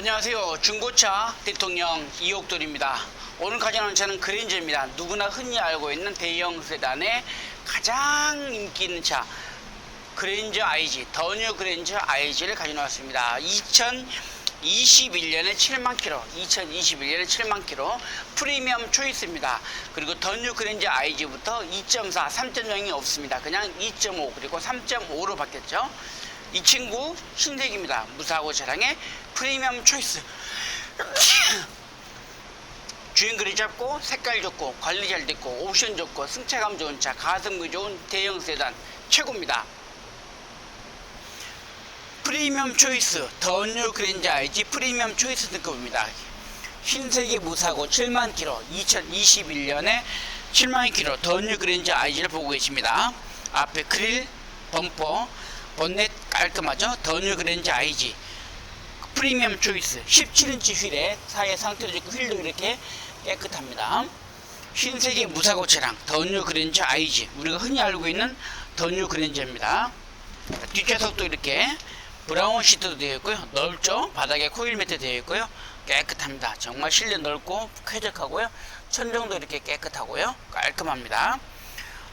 안녕하세요. 중고차 대통령 이옥돌입니다. 오늘 가져온 차는 그랜저입니다. 누구나 흔히 알고 있는 대형 세단의 가장 인기 있는 차 그랜저 IG, 더뉴 그랜저 IG를 가져왔습니다. 2021년에 7만 킬로, 2021년에 7만 킬로 프리미엄 초이스입니다. 그리고 더뉴 그랜저 IG부터 2.4, 3.0이 없습니다. 그냥 2.5 그리고 3.5로 바뀌었죠. 이 친구 신색입니다. 무사고 차량의 프리미엄 초이스. 주행 거리 짧고 색깔 좋고 관리 잘 됐고 옵션 좋고 승차감 좋은 차 가성비 좋은 대형 세단 최고입니다. 프리미엄 초이스 더뉴 그랜저 IG 프리미엄 초이스 등급입니다. 흰색이 무사고 7만 킬로 2021년에 7만 킬로 더뉴 그랜저 IG를 보고 계십니다. 앞에 그릴 범퍼 본넷 깔끔하죠? 더뉴 그랜저 IG 프리미엄 초이스 17인치 휠에 사이에 상태도 좋고 휠도 이렇게 깨끗합니다. 흰색의 무사고 차량 더뉴 그랜저 IG 우리가 흔히 알고 있는 더뉴 그랜저입니다. 뒷좌석도 이렇게 브라운 시트도 되어 있고요. 넓죠? 바닥에 코일 매트 되어 있고요. 깨끗합니다. 정말 실내 넓고 쾌적하고요. 천정도 이렇게 깨끗하고요. 깔끔합니다.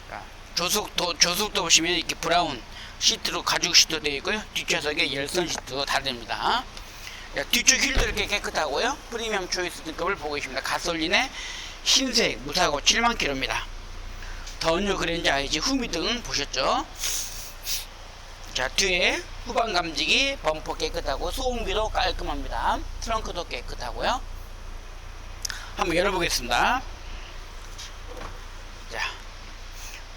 자, 조석도 조석도 보시면 이렇게 브라운 시트로 가죽 시트 되어 있고요. 뒷좌석에 열선 시트도 다 됩니다. 자, 뒤쪽 휠도 이렇게 깨끗하고요. 프리미엄 초이스 등급을 보고 계십니다. 가솔린의 흰색 무사고 7만 킬로입니다. 더뉴 그랜저 IG 후미 등 보셨죠? 자 뒤에 후방 감지기 범퍼 깨끗하고 소음비도 깔끔합니다. 트렁크도 깨끗하고요. 한번 열어보겠습니다. 자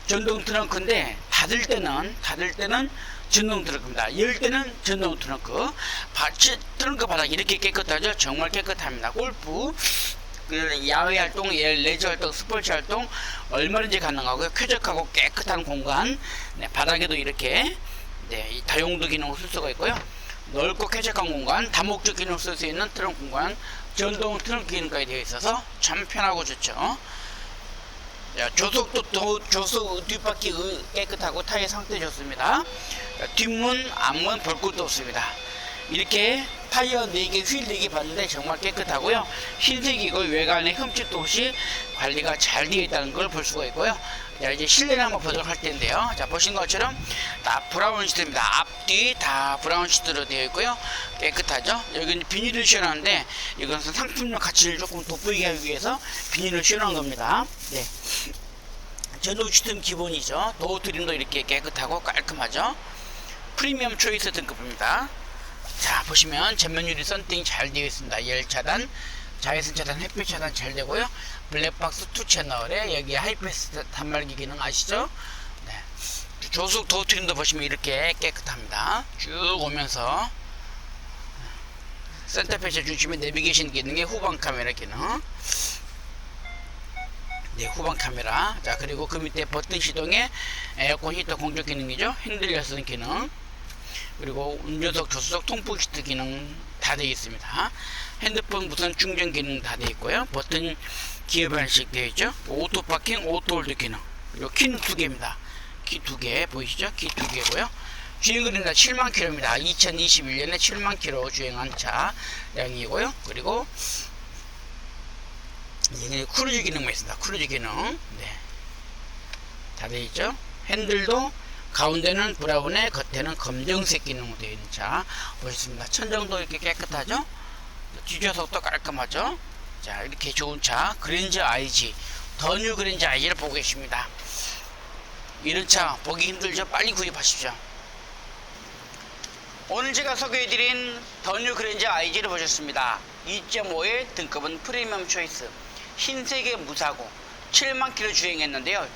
전동 트렁크인데 닫을 때는 닫을 때는 전동 트렁크입니다. 열 때는 전동 트렁크. 바치 트렁크 바닥 이렇게 깨끗하죠? 정말 깨끗합니다. 골프 그 야외 활동, 레저 활동, 스포츠 활동 얼마든지 가능하고요. 쾌적하고 깨끗한 공간. 네, 바닥에도 이렇게 네, 이 다용도 기능을 쓸 수가 있고요. 넓고 쾌적한 공간, 다목적 기능을 쓸 수 있는 트렁크 공간, 전동 트렁크 기능까지 되어 있어서 참 편하고 좋죠. 자, 조석도 더, 조석 뒷바퀴 으- 깨끗하고 타이어 상태 좋습니다. 자, 뒷문, 앞문 볼 것도 없습니다. 이렇게 타이어 4개, 휠 4개 봤는데 정말 깨끗하고요. 흰색이고 외관에 흠집도 없이 관리가 잘 되어 있다는 걸 볼 수가 있고요. 자, 이제 실내를 한번 보도록 할 텐데요. 자, 보신 것처럼 다 브라운 시트입니다. 앞뒤 다 브라운 시트로 되어 있고요. 깨끗하죠? 여기는 비닐을 씌워놨는데 이것은 상품용 가치를 조금 돋보이게 하기 위해서 비닐을 씌워놓은 겁니다. 네. 전동 시트는 기본이죠. 도어 트림도 이렇게 깨끗하고 깔끔하죠. 프리미엄 초이스 등급입니다. 자 보시면 전면 유리 썬팅이 잘 되어 있습니다. 열 차단, 자외선 차단, 햇빛 차단 잘 되고요. 블랙박스 2 채널에 여기 하이패스 단말기 기능 아시죠? 네. 조속 도어 트림도 보시면 이렇게 깨끗합니다. 쭉 오면서 센터페이지 중심에 내비게이션 기능의 후방 카메라 기능. 네, 후방 카메라. 자, 그리고 그 밑에 버튼 시동에 에어컨 히터 공조 기능이죠. 핸들 열선 기능. 그리고 운전석, 조수석, 통풍 시트 기능 다 되어 있습니다. 핸드폰 무선 충전 기능 다 되어 있고요. 버튼 기어 변식 되어 있죠. 오토 파킹, 오토 홀드 기능. 그리고 키는 두 개입니다. 키 두 개 보이시죠? 키 두 개고요. 주행 거리는 7만 킬로입니다. 2021년에 7만 킬로 주행한 차량이고요. 그리고 이게 크루즈 기능만 있습니다. 크루즈 기능. 네. 다 되어 있죠. 핸들도 가운데는 브라운에 겉에는 검정색 기능으로 되어 있는 차 보셨습니다. 천정도 이렇게 깨끗하죠. 뒷좌석도 깔끔하죠. 자 이렇게 좋은 차 그랜저 IG 더뉴 그랜저 IG를 보고 계십니다. 이런 차 보기 힘들죠. 빨리 구입하십시오. 오늘 제가 소개해드린 더뉴 그랜저 IG를 보셨습니다. 2.5의 등급은 프리미엄 초이스 흰색의 무사고 7만 킬로 주행했는데요.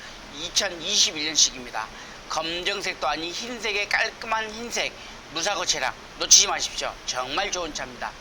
2021년식입니다. 검정색도 아닌 흰색의 깔끔한 흰색 무사고 차량 놓치지 마십시오. 정말 좋은 차입니다.